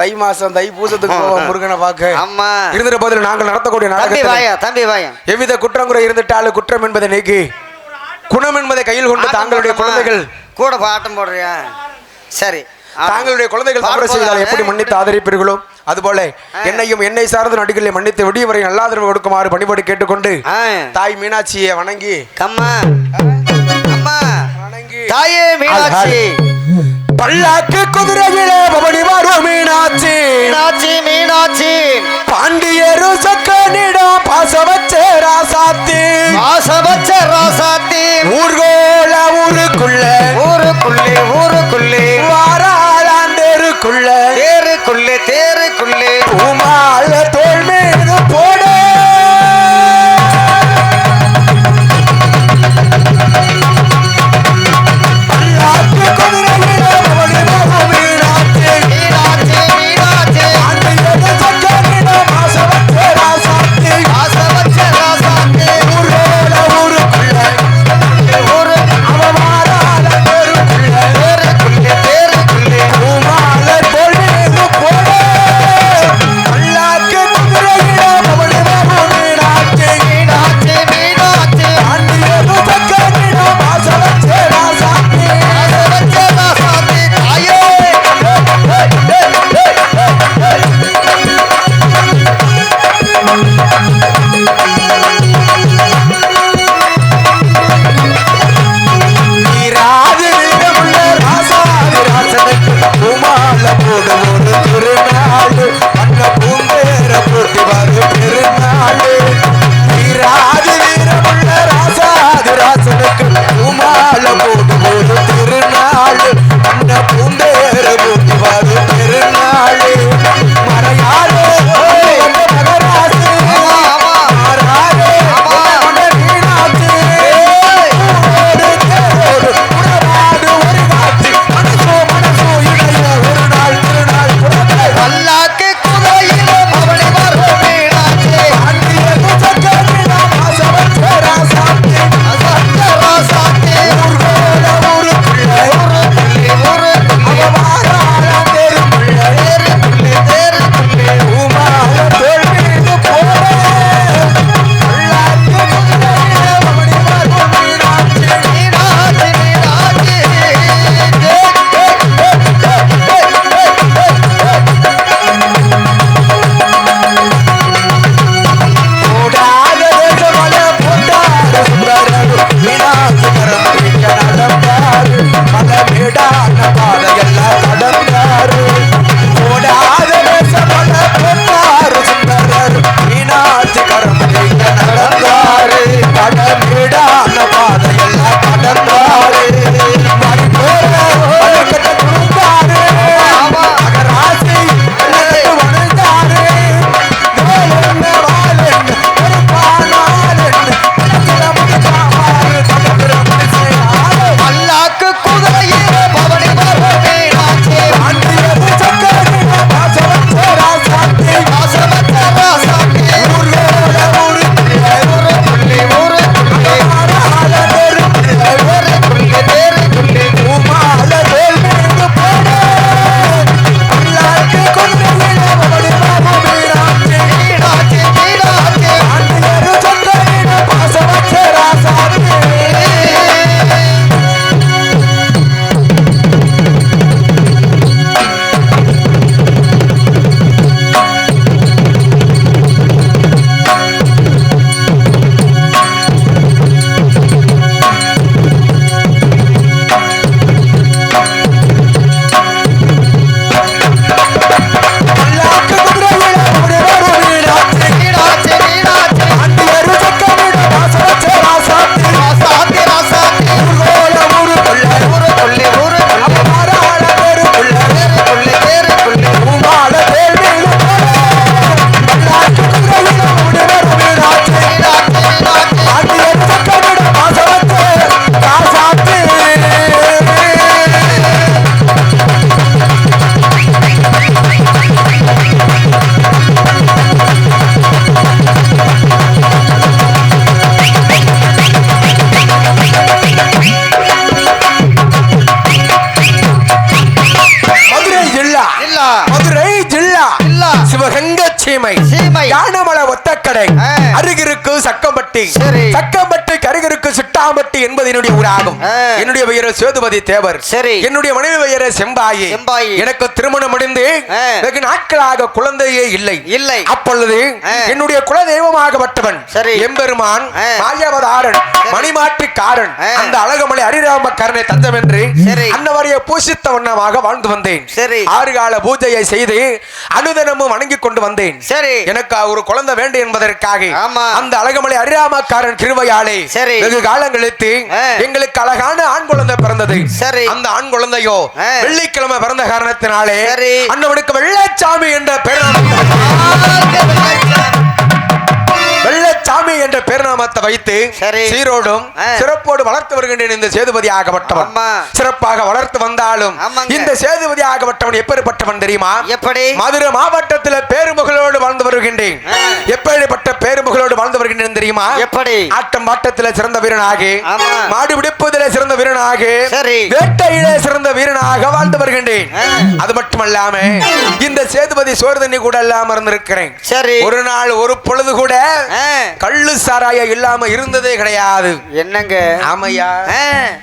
தை மாசம் தை பூசத்துக்கு போவோம் முருகனை பார்க்க. ஆமா. இருந்துற பதில் நாங்கள் நடத்தக்கூடிய நாடகம் தம்பி வாயம் எவ்வித குற்றங்குறை இருந்துட்டாலும் குற்றம் என்பதை நீக்கி குணம் என்பதை கையில் கொண்டு தாங்களுடைய குழந்தைகள் கூட பாட்டம் போடுறியா? சரி. தாங்களுடைய குழந்தைகள் தவறு செய்தால் எப்படி மன்னித்து ஆதரிப்பீர்களோ? அதுபோல என்னையும் என்னை சார்ந்த நடிகளை மன்னித்து விடிய வரை நல்லாதரவு கொடுக்குமாறு பணிபடி கேட்டுக்கொண்டு தாய் மீனாட்சியை வணங்கி கம்மா. அம்மா வணங்கி. தாயே மீனாட்சி. பல்லாக்கு குதிரையிலே பவனி வரும் மீனாட்சி. மீனாட்சி மீனாட்சி. பாண்டியரு சக்கனிடம் பாச வச்ச ராசாத்தி. பாச வச்ச ராசாத்தி. ஊர்கோல ஊருக்குள்ளே. ஊருக்குள்ளே ஊருக்குள்ளே. வா அருகிருக்கு சக்கம்பட்டி. சக்கம்பட்டி சிட்டாம்பட்டி என்பது என்னுடைய ஊராகும். என்னுடைய பெயர் சேதுபதி தேவர் சரி. என்னுடைய மனைவி பெயர் செம்பாயி செம்பாயி. எனக்கு திருமணம் முடிந்து ஆ. வெகு நாட்களாக குழந்தையே இல்லை இல்லை அப்பொழுது. என்னுடைய குல தெய்வமாகப்பட்டவன். எம்பெருமான். மாயாவதாரன் மணிமாற்றிக்காரன். அந்த அழகமலை ஹரிராம கருணை தஞ்சம் என்று சரி. அன்னவரைய பூசித்த வண்ணமாக வாழ்ந்து வந்தேன் சரி. ஆறு கால பூஜையை செய்து அனுதினமும் வணங்கிக் கொண்டு வந்தேன் சரி எனக்கு ஒரு குழந்தை வேண்டும் என்பதற்காக. அந்த அழகமலை அரிராமக்காரன் கிருவையாலே சரி. வெகு காலம் கழித்து ஆ. எங்களுக்கு அழகான ஆண் குழந்தை பிறந்தது சரி. அந்த ஆண் குழந்தையோ. வெள்ளிக்கிழமை பிறந்த காரணத்தினாலே. அண்ணவனுக்கு வெள்ளச்சாமி என்ற பெருநாமத்தை வெள்ளச்சாமி என்ற பெருநாமத்தை வைத்து சரி. சீரோடும். சிறப்போடு வளர்த்து வருகின்றேன் இந்த சேதுபதி ஆகப்பட்டவன். சிறப்பாக வளர்த்து வந்தாலும். இந்த சேதுபதி ஆகப்பட்டவன் எப்பேற்பட்டவன் தெரியுமா எப்படி மதுரை மாவட்டத்தில் பேருமுகளோடு வாழ்ந்து வருகின்றேன் ஆ. எப்படிப்பட்ட பேருமுகளோடு வாழ்ந்து வருகின்றேன் தெரியுமா எப்படி ஆட்டம் பாட்டத்தில் சிறந்த வீரனாக. மாடு பிடிப்பதிலே சிறந்த வீரனாக சரி. வேட்டையிலே சிறந்த வீரனாக வாழ்ந்து வருகின்றேன். அது மட்டுமல்லாம இந்த சேதுபதி சோறு தண்ணி கூட இல்லாம இருந்திருக்கிறேன் சரி ஒரு நாள் ஒரு பொழுது கூட கள்ளு சாராய இல்லாம இருந்ததே கிடையாது. என்னங்க? ஆமையா?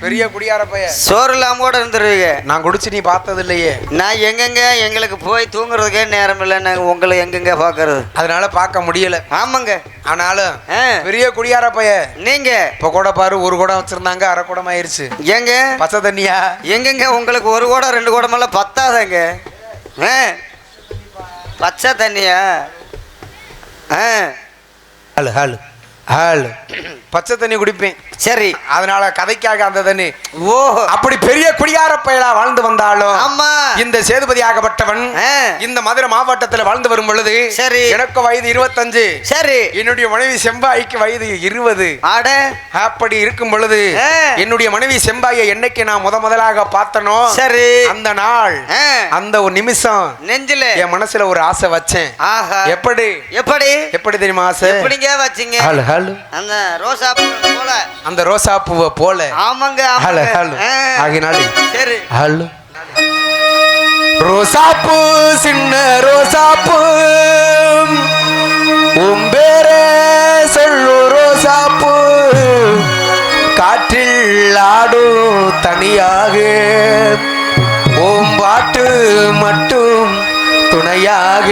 பெரிய குடியார பைய. சோறு இல்லாம கூட இருந்துருவீங்க. நான் குடிச்சு நீ பார்த்தது இல்லையே நான் எங்கெங்க எங்களுக்கு போய் தூங்குறதுக்கே நேரம் இல்லை நாங்க உங்களை எங்கெங்க பாக்குறது அதனால பார்க்க முடியல. ஆமாங்க. ஆனாலும் பெரிய குடியார பைய. நீங்க? இப்ப கூட பாரு ஒரு குடம் வச்சிருந்தாங்க அரை குடம் ஆயிருச்சு ஏங்க பச்சை தண்ணியா? எங்கெங்க? உங்களுக்கு ஒரு குடம் ரெண்டு குடமெல்லாம் பத்தாதங்க. பச்சை தண்ணியா? ஆ. ஹலு ஹலு. ஹலு. பச்சை தண்ணி குடிப்பேன். சரி அதனால கதைக்காக அந்த தண்ணி. ஓ. அப்படி பெரிய குடியார பயலா வாழ்ந்து வந்தாலும் ஆமா. இந்த சேதுபதி ஆகப்பட்டவன் இந்த மதுரை மாவட்டத்தில் வாழ்ந்து வரும் பொழுது சரி. எனக்கு வயது இருபத்தஞ்சு. சரி. என்னுடைய மனைவி செம்பாய்க்கு வயது இருபது. ஆட. அப்படி இருக்கும் பொழுது. என்னுடைய மனைவி செம்பாயை என்னைக்கு நான் முத முதலாக பார்த்தனோ சரி. அந்த நாள் அந்த ஒரு நிமிஷம் நெஞ்சில. என் மனசுல ஒரு ஆசை வச்சேன். ஆஹா. எப்படி? எப்படி? எப்படி தெரியுமா ஆசை? எப்படிங்க வச்சீங்க? ஹலு ஹலு. அந்த ரோசா போல. அந்த ரோசா பூவை போல. ஆமாங்க ஹலு ஆமாங்க. ஹலு ஆ, ஆகினாலே. சரி. ஹலோ. ரோசாப்பூ சின்ன ரோசாப்பூ உன் பேரே சொல்லு ரோசாப்பூ காற்றில் ஆடும் தனியாக. ஓம் பாட்டு மட்டும் துணையாக.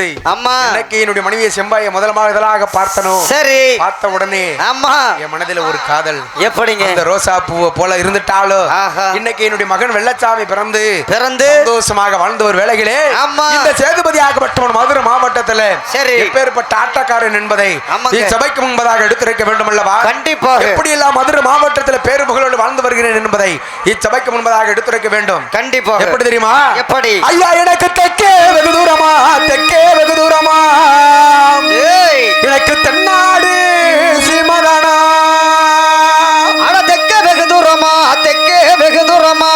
வந்தது அம்மா. இன்னைக்கு என்னுடைய மனைவியை செம்பாயை முதலமாக இதழாக பார்த்தனோ? சரி. பார்த்த உடனே ஆமா என் மனதில் ஒரு காதல். எப்படிங்க? அந்த ரோசா பூவை போல இருந்துட்டாலோ. இன்னைக்கு என்னுடைய மகன் வெள்ளச்சாமி பிறந்து பிறந்து? சந்தோஷமாக வாழ்ந்த ஒரு வேளையிலே ஆமா. இந்த சேதுபதி ஆகப்பட்டவன் மதுரை மாவட்டத்துல சரி. எப்பேற்பட்ட ஆட்டக்காரன் என்பதை. இச்சபைக்கு முன்பதாக எடுத்துரைக்க வேண்டும் அல்லவா கண்டிப்பாக. எப்படி எல்லாம் மதுரை மாவட்டத்துல பேரு புகழோடு வாழ்ந்து வருகிறேன் என்பதை இச்சபைக்கு முன்பதாக எடுத்துரைக்க வேண்டும். கண்டிப்பாக. எப்படி தெரியுமா? எப்படி? ஐயா எனக்கு தெற்கே வெகு தூரமா தெற்கே வெகு தூரமா எனக்கு தென்னாடு சீமதானா. அட தெக்க வெகு தூரமா தெக்கே வெகு தூரமா.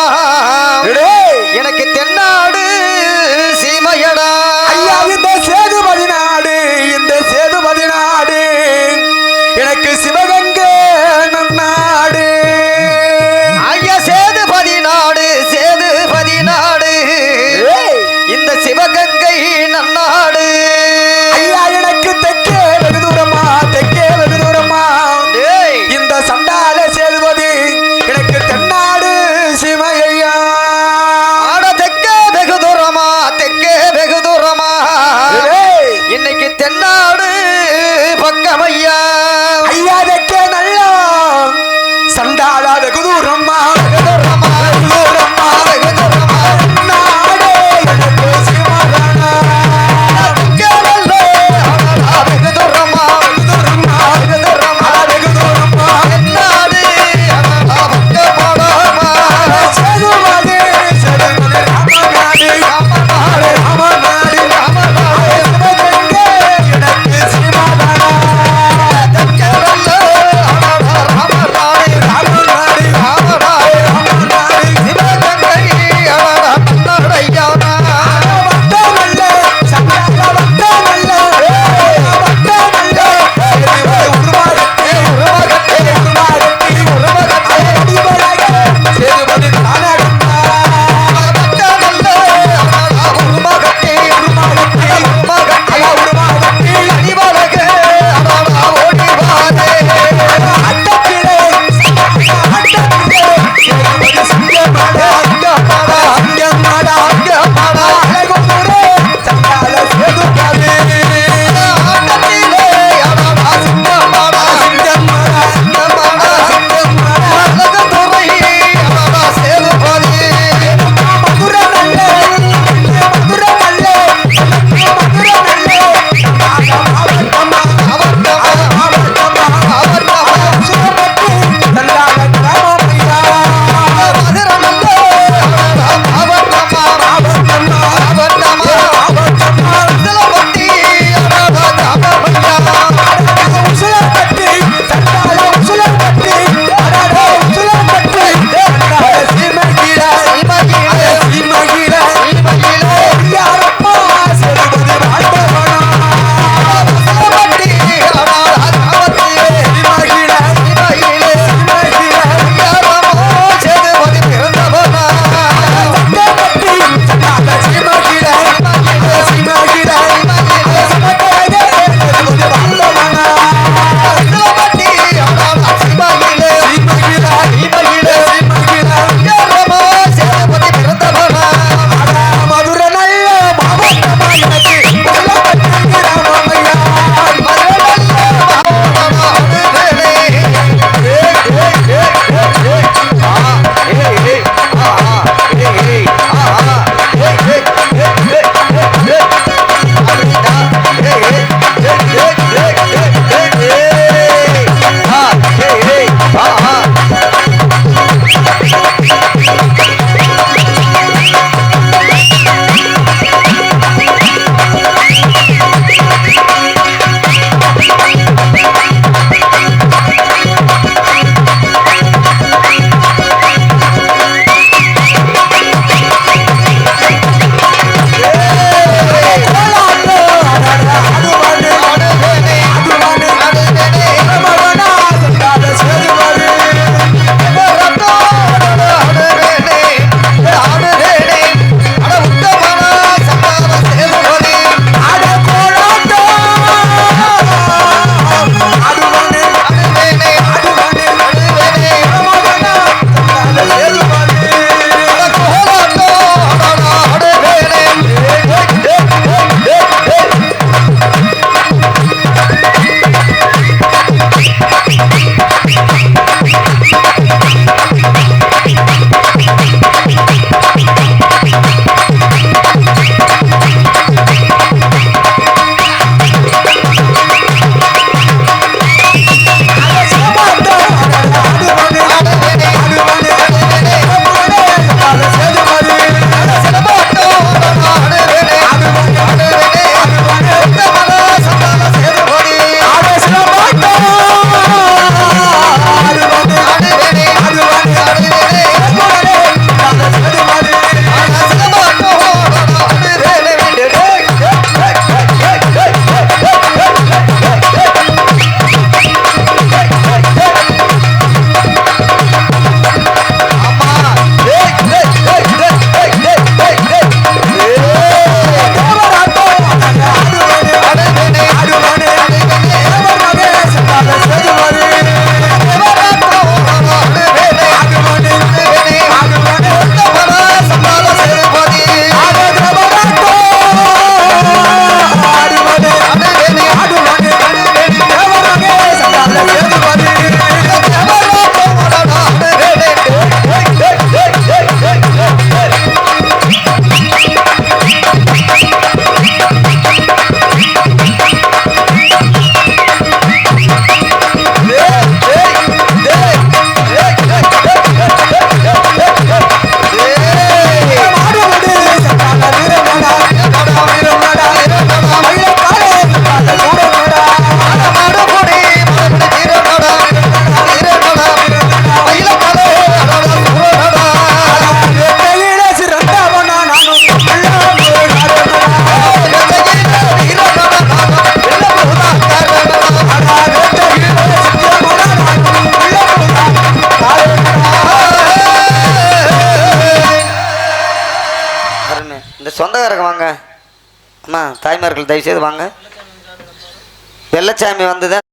எனக்கு தென்னாடு சீமையடா. ஐயா இந்த சேதுபதி நாடு இந்த சேதுபதி நாடு எனக்கு தாய்மார்கள் தயவுசெய்து வாங்க. வெள்ளச்சாமி வந்து தான்